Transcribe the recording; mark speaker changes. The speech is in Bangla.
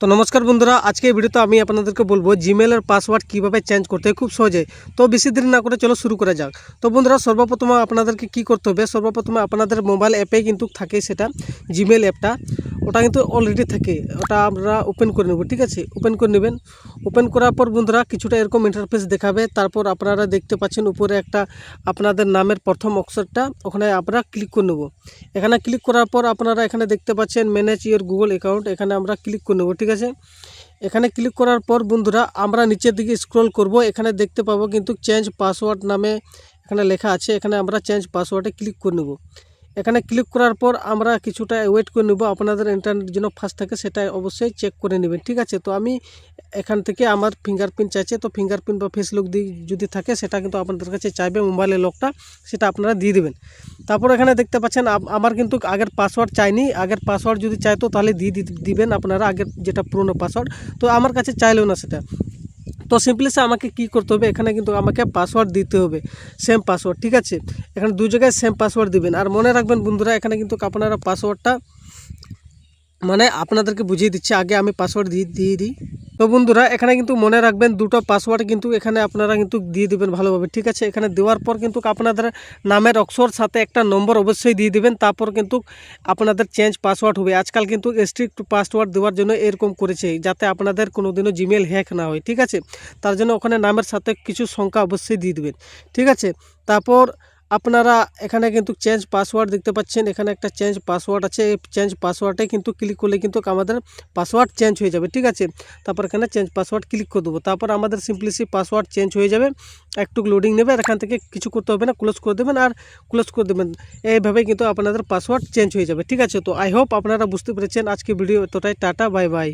Speaker 1: তো নমস্কার বন্ধুরা, আজকে এই ভিডিওতে আমি আপনাদেরকে বলব জিমেলের পাসওয়ার্ড কীভাবে চেঞ্জ করতে হয় খুব সহজে। তো বেশি দেরি না করে চলো শুরু করা যাক। তো বন্ধুরা, সর্বপ্রথমে আপনাদেরকে কি করতে হবে? সর্বপ্রথমে আপনাদের মোবাইল অ্যাপে কিন্তু থাকে সেটা জিমেল অ্যাপটা ওটা কিন্তু অলরেডি থাকে। ওটা আমরা ওপেন করে নেব, ঠিক আছে? ওপেন করে নেবেন। ওপেন করার পর বন্ধুরা কিছুটা এরকম ইন্টারফেস দেখাবে। তারপর আপনারা দেখতে পাচ্ছেন উপরে একটা আপনাদের নামের প্রথম অক্ষরটা, ওখানে আমরা ক্লিক করে নেব। এখানে ক্লিক করার পর আপনারা এখানে দেখতে পাচ্ছেন ম্যানেজ ইওর গুগল অ্যাকাউন্ট এখানে আমরা ক্লিক করে নেব, ঠিক আছে? এখানে ক্লিক করার পর বন্ধুরা আমরা নিচের দিকে স্ক্রল করব। এখানে দেখতে পাবো কিন্তু চেঞ্জ পাসওয়ার্ড নামে এখানে লেখা আছে। এখানে আমরা চেঞ্জ পাসওয়ার্ডে ক্লিক করে নেব। এখানে ক্লিক করার পর আমরা কিছুটা ওয়েট করে নেব। আপনাদের ইন্টারনেট যেন ফাস্ট থাকে সেটা অবশ্যই চেক করে নেবেন, ঠিক আছে? তো আমি এখান থেকে আমার ফিঙ্গারপ্রিন্ট চাইছে, তো ফিঙ্গারপ্রিন্ট বা ফেস লক দিয়ে যদি থাকে সেটা কিন্তু আপনাদের কাছে চাইবে মোবাইলের লকটা সেটা আপনারা দিয়ে দেবেন। তারপর এখানে দেখতে পাচ্ছেন আমার কিন্তু আগের পাসওয়ার্ড চাইনি। আগের পাসওয়ার্ড যদি চাইতো তাহলে দিয়ে দিবেন আপনারা আগের যেটা পুরনো পাসওয়ার্ড তো আমার কাছে চাইলেও না সেটা। তো সিম্পলি আমাকে কি করতে হবে? এখানে কিন্তু আমাকে পাসওয়ার্ড দিতে হবে। সেম পাসওয়ার্ড ঠিক আছে? এখানে দু জায়গায় সেম পাসওয়ার্ড দিবেন। আর মনে রাখবেন বন্ধুরা, এখানে কিন্তু আপনারা পাসওয়ার্ডটা মানে আপনাদেরকে বুঝিয়ে দিচ্ছি। আগে আমি পাসওয়ার্ড দিয়ে দিয়ে দিই। তো বন্ধুরা, এখানে কিন্তু মনে রাখবেন দুটো পাসওয়ার্ড কিন্তু এখানে আপনারা কিন্তু দিয়ে দিবেন ভালোভাবে, ঠিক আছে? এখানে দেওয়ার পর কিন্তু আপনাদের নামের অক্ষর, সাথে একটা নম্বর অবশ্যই দিয়ে দিবেন। তারপর কিন্তু আপনাদের চেঞ্জ পাসওয়ার্ড হবে। আজকাল কিন্তু স্ট্রিক্ট পাসওয়ার্ড দেওয়ার জন্য এরকম করেছে, যাতে আপনাদের কোনোদিনও জিমেল হ্যাক না হয়, ঠিক আছে? তার জন্য ওখানে নামের সাথে কিছু সংখ্যা অবশ্যই দিয়ে দিবেন, ঠিক আছে? তারপর আপনারা এখানে কিন্তু চেঞ্জ পাসওয়ার্ড দেখতে পাচ্ছেন। এখানে একটা চেঞ্জ পাসওয়ার্ড আছে। এই চেঞ্জ পাসওয়ার্ডে কিন্তু ক্লিক করলে কিন্তু আমাদের পাসওয়ার্ড চেঞ্জ হয়ে যাবে, ঠিক আছে? তারপর এখানে চেঞ্জ পাসওয়ার্ড ক্লিক করে দেবো। তারপর আমাদের সিম্পলিসি পাসওয়ার্ড চেঞ্জ হয়ে যাবে। একটু লোডিং নেবে আর এখান থেকে কিছু করতে হবে না ক্লোজ করে দেবেন আর ক্লোজ করে দেবেন। এইভাবেই কিন্তু আপনাদের পাসওয়ার্ড চেঞ্জ হয়ে যাবে, ঠিক আছে? তো আই হোপ আপনারা বুঝতে পেরেছেন। আজকে ভিডিও এতটাই। Tata bye bye